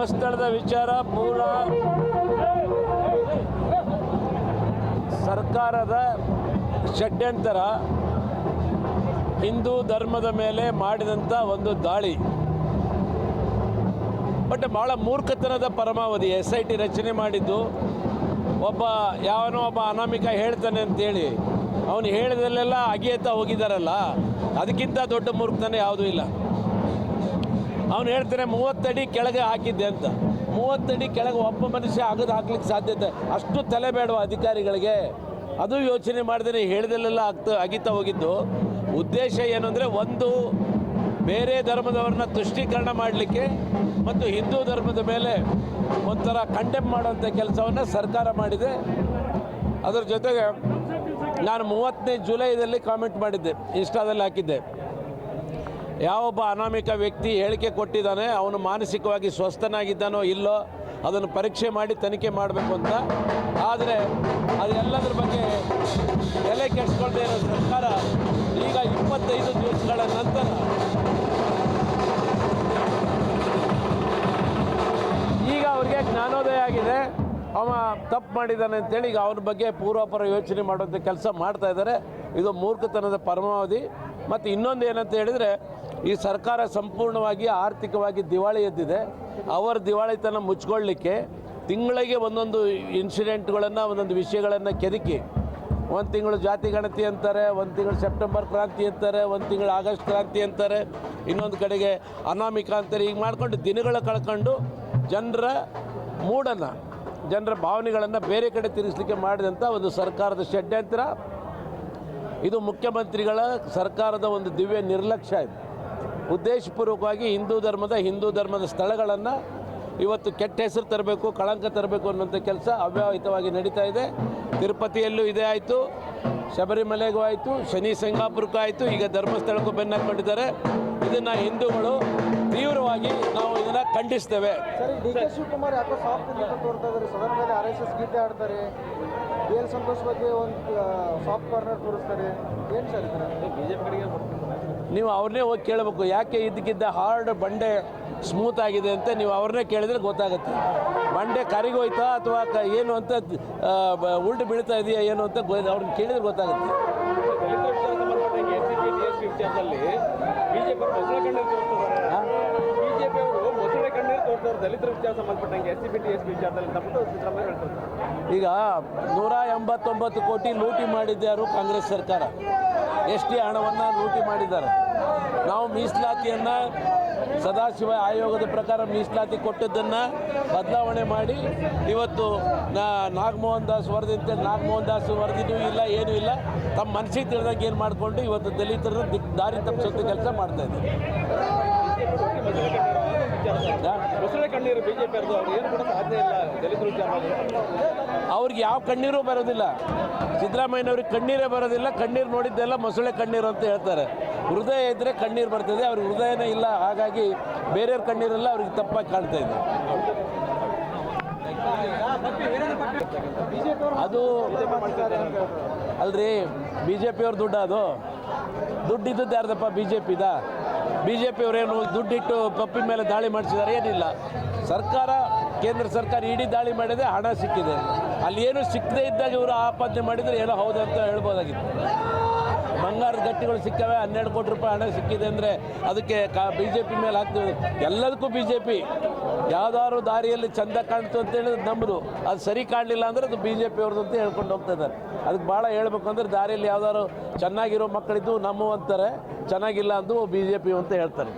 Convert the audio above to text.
ಧರ್ಮಸ್ಥಳದ ವಿಚಾರ, ಮೂಲ ಸರ್ಕಾರದ ಷಡ್ಯಂತರ ಹಿಂದೂ ಧರ್ಮದ ಮೇಲೆ ಮಾಡಿದಂಥ ಒಂದು ದಾಳಿ. ಬಟ್ ಭಾಳ ಮೂರ್ಖತನದ ಪರಮಾವಧಿ, ಎಸ್ ಐ ಟಿ ರಚನೆ ಮಾಡಿದ್ದು. ಒಬ್ಬ ಯಾವನೋ ಒಬ್ಬ ಅನಾಮಿಕ ಹೇಳ್ತಾನೆ ಅಂತೇಳಿ. ಅವನು ಹೇಳಿದಲ್ಲೆಲ್ಲ ಅಗಿಯತ್ತಾ ಹೋಗಿದ್ದಾರಲ್ಲ ಅದಕ್ಕಿಂತ ದೊಡ್ಡ ಮೂರ್ಖತನ ಯಾವುದೂ ಇಲ್ಲ. ಅವನು ಹೇಳ್ತಾನೆ, ಮೂವತ್ತಡಿ ಕೆಳಗೆ ಹಾಕಿದ್ದೆ ಅಂತ. ಮೂವತ್ತಡಿ ಕೆಳಗೆ ಒಬ್ಬ ಮನುಷ್ಯ ಅಗದು ಹಾಕ್ಲಿಕ್ಕೆ ಸಾಧ್ಯತೆ ಅಷ್ಟು ತಲೆ ಬೇಡುವ ಅಧಿಕಾರಿಗಳಿಗೆ ಅದು ಯೋಚನೆ ಮಾಡಿದ್ರೆ ಹೇಳಿದಲ್ಲೆಲ್ಲ ಆಗ್ತಾ ಅಗಿತಾ ಹೋಗಿದ್ದು. ಉದ್ದೇಶ ಏನು ಅಂದರೆ ಒಂದು, ಬೇರೆ ಧರ್ಮದವ್ರನ್ನ ತುಷ್ಟೀಕರಣ ಮಾಡಲಿಕ್ಕೆ ಮತ್ತು ಹಿಂದೂ ಧರ್ಮದ ಮೇಲೆ ಒಂಥರ ಕಂಡೆಮ್ ಮಾಡುವಂಥ ಕೆಲಸವನ್ನು ಸರ್ಕಾರ ಮಾಡಿದೆ. ಅದರ ಜೊತೆಗೆ ನಾನು ಮೂವತ್ತನೇ ಜುಲೈದಲ್ಲಿ ಕಾಮೆಂಟ್ ಮಾಡಿದ್ದೆ ಇನ್ಸ್ಟಾದಲ್ಲಿ ಹಾಕಿದ್ದೆ. ಯಾವೊಬ್ಬ ಅನಾಮಿಕ ವ್ಯಕ್ತಿ ಹೇಳಿಕೆ ಕೊಟ್ಟಿದ್ದಾನೆ, ಅವನು ಮಾನಸಿಕವಾಗಿ ಸ್ವಸ್ಥನಾಗಿದ್ದಾನೋ ಇಲ್ಲೋ, ಅದನ್ನು ಪರೀಕ್ಷೆ ಮಾಡಿ ತನಿಖೆ ಮಾಡಬೇಕು ಅಂತ. ಆದರೆ ಅದೆಲ್ಲದರ ಬಗ್ಗೆ ಎಲೆ ಕೆಡಿಸ್ಕೊಳ್ದೇ ಇರೋ ಸರ್ಕಾರ ಈಗ ಇಪ್ಪತ್ತೈದು ದಿವಸಗಳ ನಂತರ ಈಗ ಅವ್ರಿಗೆ ಜ್ಞಾನೋದಯ ಆಗಿದೆ. ಅವ ತಪ್ಪು ಮಾಡಿದ್ದಾನೆ ಅಂತೇಳಿ ಈಗ ಅವನ ಬಗ್ಗೆ ಪೂರ್ವಾಪರ ಯೋಚನೆ ಮಾಡುವಂಥ ಕೆಲಸ ಮಾಡ್ತಾ ಇದ್ದಾರೆ. ಇದು ಮೂರ್ಖತನದ ಪರಮಾವಧಿ. ಮತ್ತು ಇನ್ನೊಂದು ಏನಂತ ಹೇಳಿದರೆ ಈ ಸರ್ಕಾರ ಸಂಪೂರ್ಣವಾಗಿ ಆರ್ಥಿಕವಾಗಿ ದಿವಾಳಿ ಎದ್ದಿದೆ. ಅವರ ದಿವಾಳಿತನ ಮುಚ್ಕೊಳ್ಳಿಕ್ಕೆ ತಿಂಗಳಿಗೆ ಒಂದೊಂದು ಇನ್ಸಿಡೆಂಟ್ಗಳನ್ನು ಒಂದೊಂದು ವಿಷಯಗಳನ್ನು ಕೆದಕಿ, ಒಂದು ತಿಂಗಳು ಜಾತಿ ಗಣತಿ ಅಂತಾರೆ, ಒಂದು ತಿಂಗಳು ಸೆಪ್ಟೆಂಬರ್ ಕ್ರಾಂತಿ ಅಂತಾರೆ, ಒಂದು ತಿಂಗಳು ಆಗಸ್ಟ್ ಕ್ರಾಂತಿ ಅಂತಾರೆ, ಇನ್ನೊಂದು ಕಡೆಗೆ ಅನಾಮಿಕ ಅಂತಾರೆ. ಹೀಗೆ ಮಾಡ್ಕೊಂಡು ದಿನಗಳ ಕಳ್ಕೊಂಡು ಜನರ ಮೂಡನ್ನು, ಜನರ ಭಾವನೆಗಳನ್ನು ಬೇರೆ ಕಡೆ ತಿರುಗಿಸ್ಲಿಕ್ಕೆ ಮಾಡಿದಂಥ ಒಂದು ಸರ್ಕಾರದ ಷಡ್ಯಂತ್ರ. ಇದು ಮುಖ್ಯಮಂತ್ರಿಗಳ ಸರ್ಕಾರದ ಒಂದು ದಿವ್ಯ ನಿರ್ಲಕ್ಷ್ಯ ಇದು. ಉದ್ದೇಶಪೂರ್ವಕವಾಗಿ ಹಿಂದೂ ಧರ್ಮದ ಹಿಂದೂ ಧರ್ಮದ ಸ್ಥಳಗಳನ್ನು ಇವತ್ತು ಕೆಟ್ಟ ಹೆಸರು ತರಬೇಕು ಕಳಂಕ ತರಬೇಕು ಅನ್ನೋಂಥ ಕೆಲಸ ಅವ್ಯವಹಿತವಾಗಿ ನಡೀತಾ ಇದೆ. ತಿರುಪತಿಯಲ್ಲೂ ಇದೇ ಆಯಿತು ಶಬರಿಮಲೆಗೂ ಆಯಿತು ಶನಿ ಸಿಂಗಾಪುರಕ್ಕೂ ಆಯಿತು ಈಗ ಧರ್ಮಸ್ಥಳಕ್ಕೂ ಬೆನ್ನು ಇದನ್ನು ಹಿಂದೂಗಳು ತೀವ್ರವಾಗಿ ನಾವು ಇದನ್ನು ಖಂಡಿಸ್ತೇವೆ. ಶಿವಕುಮಾರ್ ಯಾಕೋ ಸಾಫ್ಟ್ ನಿಂತ ತೋರ್ತಾ ಇದ್ದಾರೆ? ಸದನದಲ್ಲಿ ಆರ್ ಎಸ್ ಎಸ್ ಗೀತೆ ಆಡ್ತಾರೆ ಎಲ್ ಸಂತೋಷ್ ಬಗ್ಗೆ ಒಂದು ಸಾಫ್ಟ್ ಕಾರ್ನರ್ ತೋರಿಸ್ತಾರೆ? ಏನು ಸರ್ ಬಿಜೆಪಿ ಕಡೆಗೆ ನೀವು ಅವ್ರನ್ನೇ ಹೋಗಿ ಕೇಳಬೇಕು, ಯಾಕೆ ಇದಕ್ಕಿದ್ದ ಹಾರ್ಡ್ ಬಂಡೆ ಸ್ಮೂತ್ ಆಗಿದೆ ಅಂತ ನೀವು ಅವ್ರನ್ನೇ ಕೇಳಿದ್ರೆ ಗೊತ್ತಾಗುತ್ತೆ. ಬಂಡೆ ಕರಿಗೋಯ್ತಾ ಅಥವಾ ಏನು ಅಂತ ಉಲ್ಟು ಬೀಳ್ತಾ ಇದೆಯಾ, ಏನು ಅಂತ ಅವ್ರನ್ನ ಕೇಳಿದ್ರೆ ಗೊತ್ತಾಗುತ್ತೆ ದಲಿತ ವಿಚಾರ ಸಂಬಂಧಪಟ್ಟಂಗೆ S C P T S P ವಿಚಾರದಲ್ಲಿ ಬಿಜೆಪಿ ಅವರು ಮೊಸಳೆ ಕಣ್ಣೀರು ತೋರಿಸ್ತಾರೆ ಬಿಜೆಪಿ ಅವರು ಮೊಸಳೆ ತೋರಿಸ್ತಾರೆ ದಲಿತರ ವಿಚಾರ ಸಂಬಂಧಪಟ್ಟಂಗೆ ಎಸ್ ಸಿ ಟಿ ಎಸ್ ವಿಚಾರದಲ್ಲಿ ತಪ್ಪು ಸಿದ್ದರಾಮಯ್ಯ ಈಗ ನೂರ ಎಂಬತ್ತೊಂಬತ್ತು ಕೋಟಿ ಲೂಟಿ ಮಾಡಿದ್ದಾರು ಕಾಂಗ್ರೆಸ್ ಸರ್ಕಾರ. ಎಸ್ ಟಿ ಹಣವನ್ನು ಲೂಟಿ ಮಾಡಿದ್ದಾರೆ? ನಾವು ಮೀಸಲಾತಿಯನ್ನು ಸದಾಶಿವ ಆಯೋಗದ ಪ್ರಕಾರ ಮೀಸಲಾತಿ ಕೊಟ್ಟದ್ದನ್ನು ಬದಲಾವಣೆ ಮಾಡಿ ಇವತ್ತು ನಾಗಮೋಹನ್ ದಾಸ್ ವರದಿ ನಾಗಮೋಹನ್ ದಾಸ್ ವರದಿನೂ ಇಲ್ಲ, ಏನೂ ಇಲ್ಲ. ತಮ್ಮ ಮನಸ್ಸಿಗೆ ತಿಳಿದಂಗೆ ಏನು ಮಾಡಿಕೊಂಡು ಇವತ್ತು ದಲಿತರ ದಿಕ್ ದಾರಿ ತಪ್ಪಿಸೋದು ಕೆಲಸ ಮಾಡ್ತಾ ಇದ್ದಾರೆ. ಮೊಸಳೆ ಕಣ್ಣೀರು ಬಿಜೆಪಿ ಏನು ಕೂಡ ಸಾಧ್ಯ ಇಲ್ಲ. ದಲಿತರ ಅವ್ರಿಗೆ ಯಾವ ಕಣ್ಣೀರು ಬರೋದಿಲ್ಲ. ಸಿದ್ದರಾಮಯ್ಯನವ್ರಿಗೆ ಕಣ್ಣೀರೇ ಬರೋದಿಲ್ಲ. ಕಣ್ಣೀರು ನೋಡಿದ್ದೆಲ್ಲ ಮೊಸಳೆ ಕಣ್ಣೀರು ಅಂತ ಹೇಳ್ತಾರೆ. ಹೃದಯ ಇದ್ದರೆ ಕಣ್ಣೀರು ಬರ್ತದೆ. ಅವ್ರಿಗೆ ಹೃದಯನೇ ಇಲ್ಲ. ಹಾಗಾಗಿ ಬೇರೆಯವ್ರ ಕಣ್ಣೀರೆಲ್ಲ ಅವ್ರಿಗೆ ತಪ್ಪಾಗಿ ಕಾಣ್ತಾ ಇದೆ. ಅದು ಅಲ್ರಿ ಬಿ ಜೆ ಪಿಯವ್ರ ದುಡ್ಡು ಅದು. ದುಡ್ಡು ಇದ್ದದ್ದು ಯಾರ್ದಪ್ಪ? ಬಿ ಜೆ ಪಿದ ಬಿ ಜೆ ಪಿಯವರೇನು ದುಡ್ಡಿಟ್ಟು ಪಪ್ಪಿ ಮೇಲೆ ದಾಳಿ ಮಾಡಿಸಿದ್ದಾರೆ, ಏನಿಲ್ಲ. ಸರ್ಕಾರ, ಕೇಂದ್ರ ಸರ್ಕಾರ ಇಡೀ ದಾಳಿ ಮಾಡಿದೆ ಹಣ ಸಿಕ್ಕಿದೆ. ಅಲ್ಲಿ ಏನು ಸಿಕ್ಕದೇ ಇದ್ದಾಗ ಇವರು ಆಪಾದನೆ ಮಾಡಿದರೆ ಏನೋ ಹೌದು ಅಂತ ಹೇಳ್ಬೋದಾಗಿತ್ತು. ಬಂಗಾರದ ಗಟ್ಟಿಗಳು ಸಿಕ್ಕವೆ, ಹನ್ನೆರಡು ಕೋಟಿ ರೂಪಾಯಿ ಹಣ ಸಿಕ್ಕಿದೆ ಅಂದರೆ ಅದಕ್ಕೆ ಕಾ ಬಿ ಜೆ ಪಿ ಮೇಲೆ ಹಾಕ್ತೀವಿ. ಎಲ್ಲದಕ್ಕೂ ಬಿ ಜೆ ಪಿ ಯಾವ್ದಾದ್ರು ದಾರಿಯಲ್ಲಿ ಚಂದ ಕಾಣ್ತು ಅಂತ ಹೇಳಿದ್ರೆ ನಮ್ಮದು ಅದು ಸರಿ ಕಾಣಲಿಲ್ಲ ಅಂದರೆ ಅದು ಬಿ ಜೆ ಪಿ ಅವ್ರದ್ದು ಅಂತ ಹೇಳ್ಕೊಂಡು ಹೋಗ್ತಾ ಇದ್ದಾರೆ. ಅದಕ್ಕೆ ಭಾಳ ಹೇಳ್ಬೇಕು ಅಂದರೆ ದಾರಿಯಲ್ಲಿ ಯಾವ್ದಾದ್ರು ಚೆನ್ನಾಗಿರೋ ಮಕ್ಕಳಿದ್ದು ನಮ್ಮ ಅಂತಾರೆ. ಚೆನ್ನಾಗಿಲ್ಲ ಅಂತ ಬಿ ಜೆ ಪಿ ಅಂತ ಹೇಳ್ತಾರೆ.